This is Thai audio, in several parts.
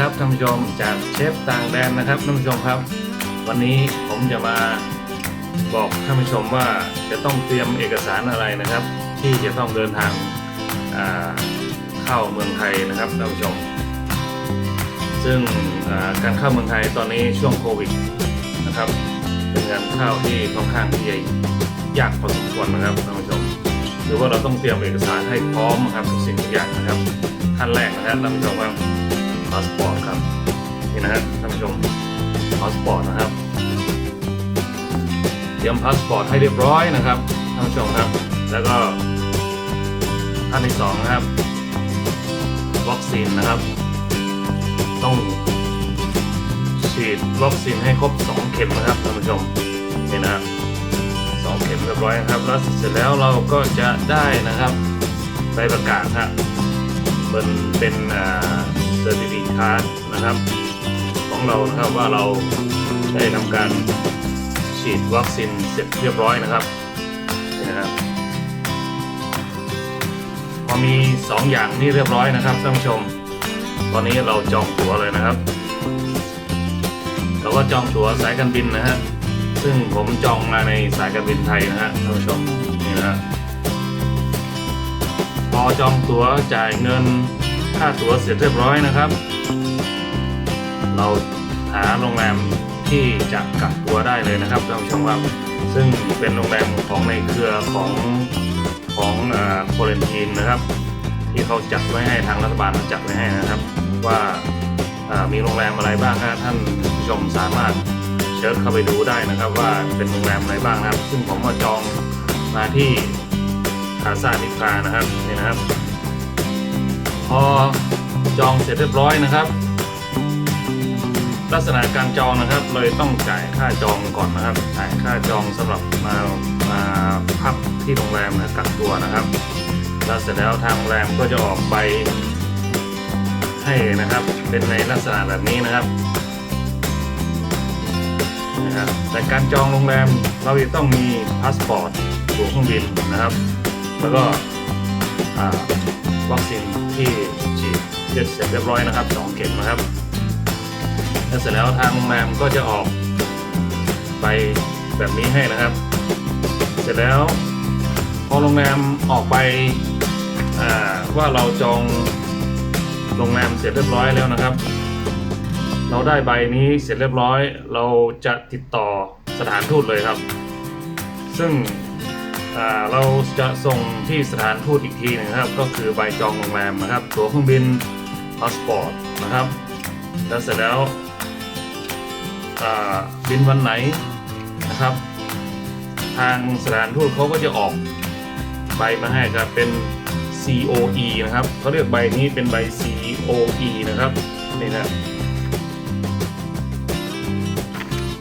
ครับท่านผู้ชมจากเชฟต่างแดนนะครับท่านผู้ชมครับ วันนี้ผมจะมาบอกท่านผู้ชมว่าจะต้องเตรียมเอกสารอะไรนะครับ ที่จะต้องเดินทางาเข้าเมืองไทยนะครับท่านผู้ชม ซึ่งาการเข้าเมืองไทยตอนนี้ช่วงโควิดนะครับเป็นการเข้าที่ค่อนข้างที่จะยากพอสมควรนะครับท่านผู้ชมหรือว่าเราต้องเตรียมเอกสารให้พร้อมนะครับสิ่งทุกอย่างนะครับขั้นแรกนะครับท่านผู้ชมครับ พาสปอร์ตครับ นี่นะครับท่านผู้ชมพาสปอร์ตนะครับ เตรียมพาสปอร์ตให้เรียบร้อยนะครับท่านผู้ชมครับ แล้วก็ขั้นที่สองนะครับ วัคซีนนะครับ ต้องฉีดวัคซีนให้ครบ 2 เข็มนะครับท่านผู้ชมนี่นะครับสองเข็มเรียบร้อยครับแล้วเสร็จแล้วเราก็จะได้นะครับใบประกาศฮะเป็นเป็นอ่า เซอร์ติฟิคานะครับ ของเรานะครับว่าเราได้ทำการฉีดวัคซีนเสร็จเรียบร้อยนะครับนี่นะครับพอมี 2 อย่างนี้เรียบร้อยนะครับท่านผู้ชม ตอนนี้เราจองตั๋วเลยนะครับ เราก็จองตั๋วสายการบินนะฮะซึ่งผมจองมาในสายการบินไทยนะฮะท่านผู้ชมนี่นะฮะพอจองตั๋วจ่ายเงิน ค่าตั๋วเสร็จเรียบร้อยนะครับ เราหาโรงแรมที่จะกักตัวได้เลยนะครับท่านผู้ชมครับซึ่งเป็นโรงแรมของในเครือของของโคเรนทีนนะครับ ที่เขาจัดไว้ให้ทางรัฐบาลจัดไว้ให้นะครับ ว่าอ่ามีโรงแรมอะไรบ้างครับท่านผู้ชมสามารถเชิญเข้าไปดูได้นะครับว่าเป็นโรงแรมอะไรบ้างนะครับ ซึ่งผมก็จองมาที่คาซาดิคานะครับนี่นะครับ พอจองเสร็จเรียบร้อยนะครับ ลักษณะการจองนะครับเลยต้องจ่ายค่าจองก่อนนะครับจ่ายค่าจองสำหรับมามาพักที่โรงแรมนะกักตัวนะครับ แล้วเสร็จแล้วทางโรงแรมก็จะออกใบให้นะครับเป็นในลักษณะแบบนี้นะครับนะครับแต่การจองโรงแรมเราจะต้องมีพาสปอร์ตตั๋วเครื่องบินนะครับ แล้วก็ วัคซีนที่ฉีดเสร็จเรียบร้อยนะครับสองเข็มนะครับ แล้วเสร็จแล้วทางโรงแรมก็จะออกใบแบบนี้ให้นะครับ เสร็จแล้วพอโรงแรมออกไปว่าเราจองโรงแรมเสร็จเรียบร้อยแล้วนะครับ เราได้ใบนี้เสร็จเรียบร้อย เราจะติดต่อสถานทูตเลยครับ ซึ่ง เราจะส่งที่สถานทูตอีกทีหนึงครับ ก็คือใบจองโรงแรมนะครับ ตั๋วเครื่องบินพาสปอร์ตนะครับ แล้วเสร็จแล้วบินวันไหนนะครับ ทางสถานทูตเขาก็จะออกใบมาให้ครับเป็น COE นะครับเขาเรียกใบนี้เป็นใบ COE นะครับนี่นะ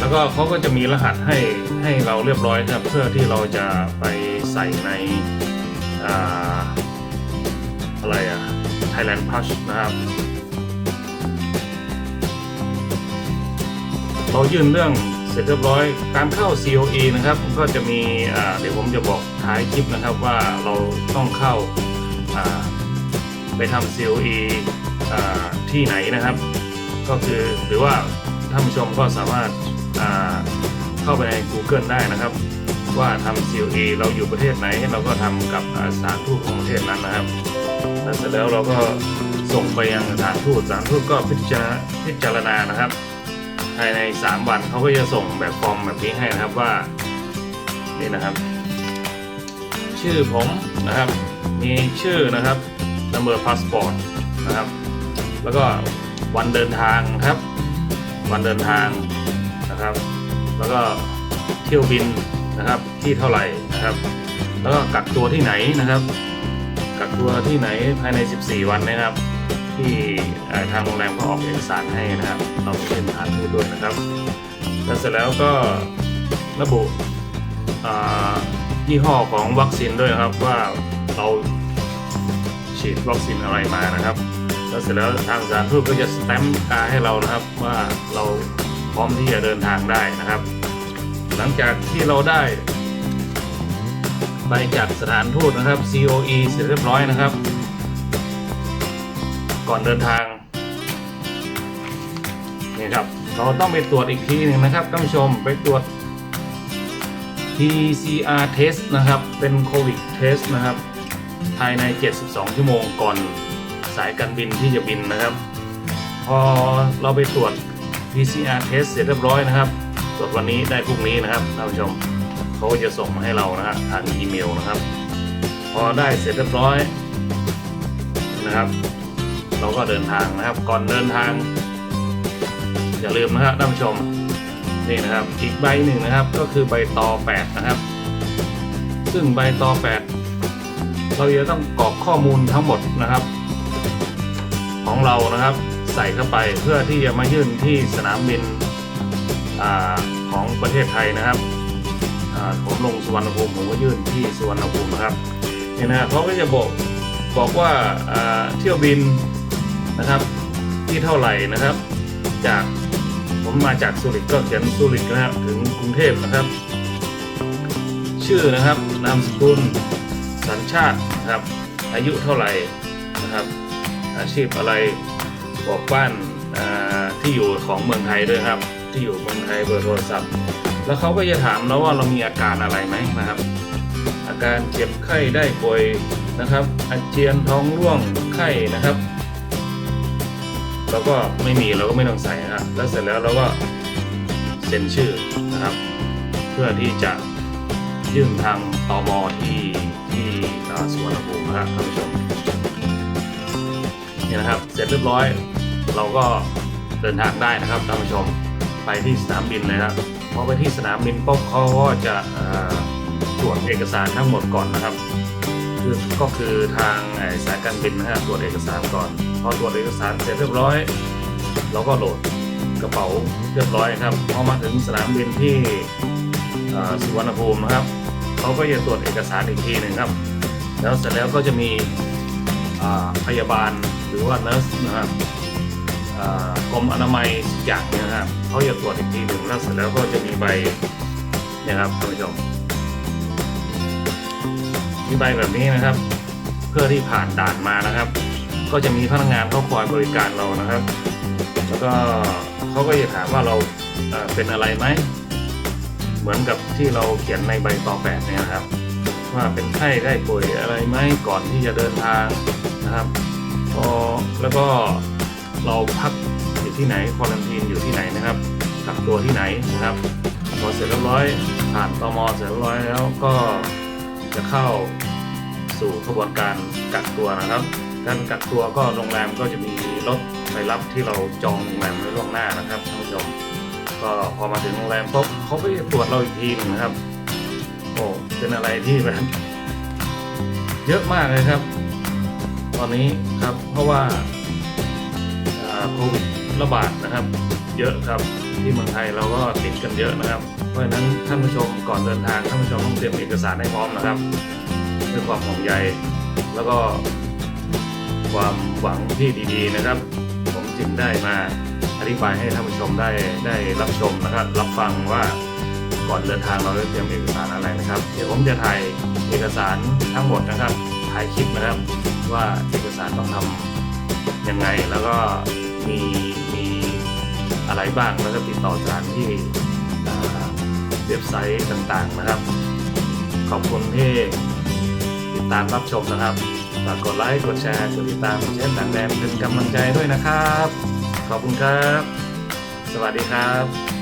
แล้วก็เขาก็จะมีรหัสให้ให้เราเรียบร้อยนะครับ เพื่อที่เราจะไปใส่ในอ่าอะไรอะ Thailand Plus นะครับ เรายื่นเรื่องเสร็จเรียบร้อยการเข้า COE นะครับก็จะมีเดี๋ยวผมจะบอกท้ายคลิปนะครับว่าเราต้องเข้าไปทำ COE ที่ไหนนะครับ ก็คือหรือว่าท่านผู้ชมก็สามารถ เข้าไปใน Google ได้นะครับ ว่าทำ COE เราอยู่ประเทศไหน เราก็ทำกับสถานทูตของประเทศนั้นนะครับแล้วเสร็จแล้วเราก็ส่งไปยังสถานทูตสถานทูตก็พิจารณาพิจารณานะครับ ภายใน 3 วันเขาก็จะส่งแบบฟอร์มแบบนี้ให้นะครับว่านี่นะครับ ชื่อผมนะครับ มีชื่อนะครับ number passport นะครับ แล้วก็วันเดินทางครับ วันเดินทาง นะครับ แล้วก็เที่ยวบินนะครับที่เท่าไหร่นะครับ แล้วก็กักตัวที่ไหนนะครับกักตัวที่ไหนภายใน 14 วันนะครับ ที่ทางโรงแรมก็ออกเอกสารให้นะครับเราเป็นฐานทูด้วยนะครับแล้วเสร็จแล้วก็ระบุยี่ห้อของวัคซีนด้วยครับว่าเราฉีดวัคซีนอะไรมานะครับ แล้วเสร็จแล้วทางสานทูตก็จะสแตมป์ตาให้เรานะครับว่าเรา พร้อมที่จะเดินทางได้นะครับ หลังจากที่เราได้ใบจากสถานทูตนะครับ COE เสร็จเรียบร้อยนะครับ ก่อนเดินทางนะครับเราต้องไปตรวจอีกทีหนึ่งนะครับท่านผู้ชมไปตรวจ PCR test นะครับ เป็นโควิด test นะครับ ภายใน 72 ชั่วโมงก่อนสายการบินที่จะบินนะครับ พอเราไปตรวจ PCR test เสร็จเรียบร้อยนะครับตรวจวันนี้ได้พรุ่งนี้นะครับท่านผู้ชมเขาก็จะส่งมาให้เรานะฮะทางอีเมลนะครับ พอได้เสร็จเรียบร้อยนะครับ เราก็เดินทางนะครับ ก่อนเดินทาง อย่าลืมนะครับท่านผู้ชมนี่นะครับ อีกใบหนึ่งนะครับ ก็คือใบตอ8นะครับ ซึ่งใบตอ8เราจะต้องกรอกข้อมูลทั้งหมดนะครับ ของเรานะครับ ใส่เข้าไปเพื่อที่จะมายื่นที่สนามบินอของประเทศไทยนะครับผมลงสุวรรณภูมิผมก็ยื่นที่สุวรรณภูมินะครับเนี่ยนะเขาก็จะบอกบอกว่าอ่าเที่ยวบินนะครับที่เท่าไหร่นะครับ จากผมมาจากสุริตก็เขียนสุริตนะครับถึงกรุงเทพนะครับ ชื่อนะครับนามสกุลสัญชาตินะครับ อายุเท่าไหร่นะครับ อาชีพอะไร บอกบ้านที่อยู่ของเมืองไทยด้วยครับ ที่อยู่เมืองไทยเบอร์โทรศัพท์ แล้วเขาก็จะถามเราว่าเรามีอาการอะไรไหมนะครับ อาการเจ็บไข้ได้ป่วยนะครับอาเจียนท้องร่วงไข้นะครับเราก็ไม่มีเราก็ไม่ต้องใส่นะครับแล้วเสร็จแล้วเราก็เซ็นชื่อนะครับ เพื่อที่จะยื่นทางตมที่ที่สุวรรณภูมิครับท่านผู้ชม นี่นะครับ เสร็จเรียบร้อย เราก็เดินทางได้นะครับท่านผู้ชมไปที่สนามบินเลยครับพอไปที่สนามบินปุ๊บเขาก็จะตรวจเอกสารทั้งหมดก่อนนะครับคือก็คือทางสายการบินนะฮะตรวจเอกสารก่อน พอตรวจเอกสารเสร็จเรียบร้อย เราก็โหลดกระเป๋าเรียบร้อยครับพอมาถึงสนามบินที่สุวรรณภูมินะครับเขาก็จะตรวจเอกสารอีกทีหนึ่งครับ แล้วเสร็จแล้วก็จะมีพยาบาล หรือว่าเน r ร์สนะครับกรมอนามัยอย่างเนี้นะครับเขาจะตรวจอีกทีหนึ่งแล้วเสร็จแล้วก็จะมีใบนี่ยครับท่านผู้ชมมีใบแบบนี้นะครับ เพื่อที่ผ่านด่านมานะครับ ก็จะมีพนักงานเขาคอยบริการเรานะครับ แล้วก็เขาก็จะถามว่าเราเป็นอะไรไหมเหมือนกับที่เราเขียนในใบตอแปดเนี่ยนะครับ ว่าเป็นไข้ได้ป่วยอะไรไหมก่อนที่จะเดินทางนะครับ พอแล้วก็เราพักอยู่ที่ไหนควอลันทีนอยู่ที่ไหนนะครับกักตัวที่ไหนนะครับพอเสร็จเรียบร้อยผ่านตมเสร็จเรียบร้อยแล้วก็จะเข้าสู่กระบวนการกักตัวนะครับ การกักตัวก็โรงแรมก็จะมีรถไปรับที่เราจองโรงแรมไว้ล่วงหน้านะครับท่านผู้ชมก็พอมาถึงโรงแรมปุ๊บเขาก็จะตรวจเราอีกทีนึงนะครับโอ้เป็นอะไรที่แบบเยอะมากเลยครับ อนนี้ครับ เพราะว่าโควิดระบาดนะครับ เยอะครับที่เมืองไทยเราก็ติดกันเยอะนะครับ เพราะฉะนั้นท่านผู้ชมก่อนเดินทางท่านผู้ชมต้องเตรียมเอกสารให้พร้อมนะครับด้วยความห่วงใยแล้วก็ความหวังที่ดีๆนะครับ ผมจึงได้มาอธิบายให้ท่านผู้ชมได้ได้รับชมนะครับ รับฟังว่าก่อนเดินทางเราได้เตรียมเอกสารอะไรนะครับ เดี๋ยวผมจะถ่ายเอกสารทั้งหมดนะครับถ่ายคลิปนะครับ ว่าเอกสารต้องทำยังไง แล้วก็มีมีอะไรบ้างแล้วก็ติดต่อสถานที่อ่าเว็บไซต์ต่างๆนะครับ ขอบคุณที่ติดตามรับชมนะครับฝากกดไลค์กดแชร์กดติดตามเชฟต่างแดนเป็นกำลังใจด้วยนะครับ ขอบคุณครับ สวัสดีครับ